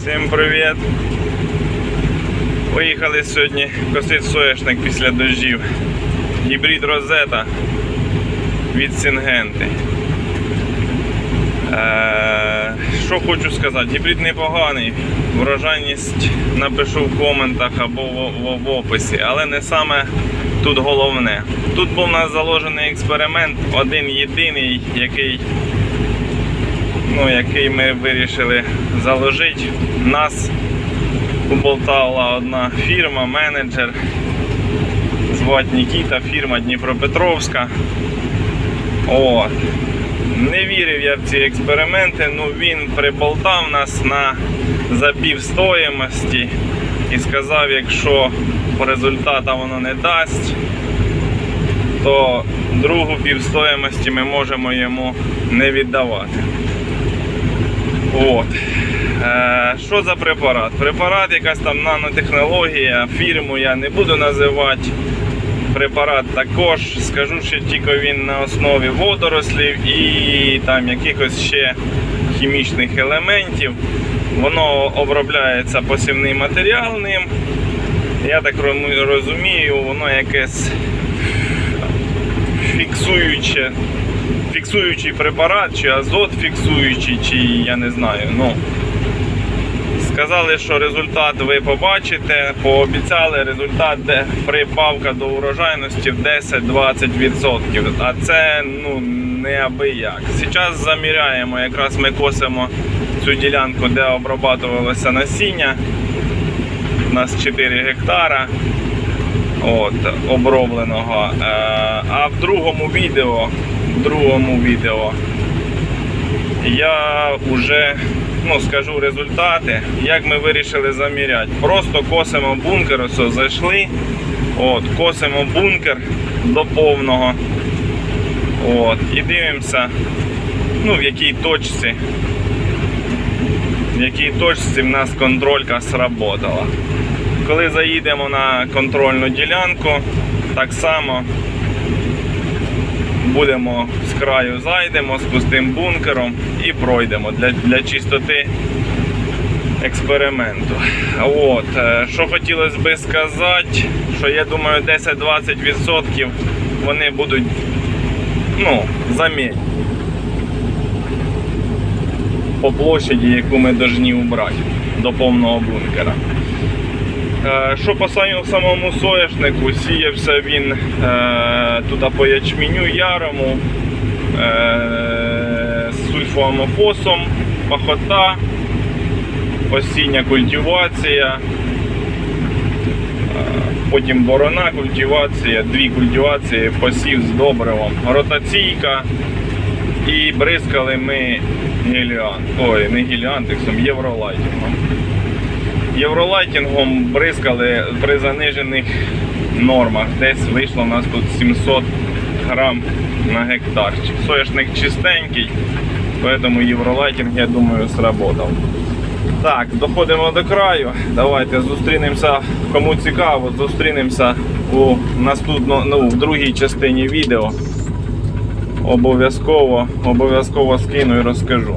Всім привіт! Поїхали сьогодні косити соняшник після дощів. Гібрид Розета від Сінгенти. Е, Що хочу сказати, гібрид непоганий. Врожайність напишу в коментах або в, в описі, але не саме тут головне. Тут був у нас заложений експеримент, один єдиний, який ну, який ми вирішили заложити. Нас уболтала одна фірма, менеджер. Звати Нікіта, фірма Дніпропетровська. От. Не вірив я в ці експерименти, ну він приболтав нас на за півстоїмості і сказав, якщо по результатам воно не дасть, то другу півстоїмості ми можемо йому не віддавати. От. Е, що за препарат? Препарат, якась там нанотехнологія, фірму я не буду називати. Препарат також, скажу, що тільки він на основі водорослів і там якихось ще хімічних елементів. Воно обробляється посівний матеріал. Я так розумію, воно якесь фіксуюче фіксуючий препарат, чи азот фіксуючий, чи я не знаю. Ну, сказали, що результат ви побачите. Пообіцяли результат, де прибавка до урожайності в 10-20%. А це ну, не аби як. Зараз заміряємо, якраз ми косимо цю ділянку, де обрабатувалося насіння. У нас 4 гектара от, обробленого. Е, А в другому відео, другому відео я вже ну, скажу результати, як ми вирішили заміряти. Просто косимо бункер, ось зайшли, от, косимо бункер до повного. От, і дивимося, ну, в якій точці. В якій точці в нас контролька сработала. Коли заїдемо на контрольну ділянку, так само будемо з краю зайдемо з пустим бункером і пройдемо для, для чистоти експерименту. От, е, що хотілося би сказати, що я думаю 10-20% вони будуть ну, замітні по площаді, яку ми повинні убрати до повного бункера. Е, Що по самому- соняшнику, сіявся він е, туди по ячменю ярому, е, з сульфоамофосом, пахота, осіння культивація, потім борона культивація, дві культивації, посів з добривом, ротаційка і бризкали ми геліант, ой, не геліантексом, євролайтингом. Євролайтингом бризкали при занижених нормах. Десь вийшло у нас тут 700 грам на гектарчик. Соняшник чистенький, тому євролайтинг, я думаю, сработав. Так, доходимо до краю. Давайте зустрінемося, кому цікаво, зустрінемося у наступно, ну, в другій частині відео. Обов'язково, обов'язково скину і розкажу.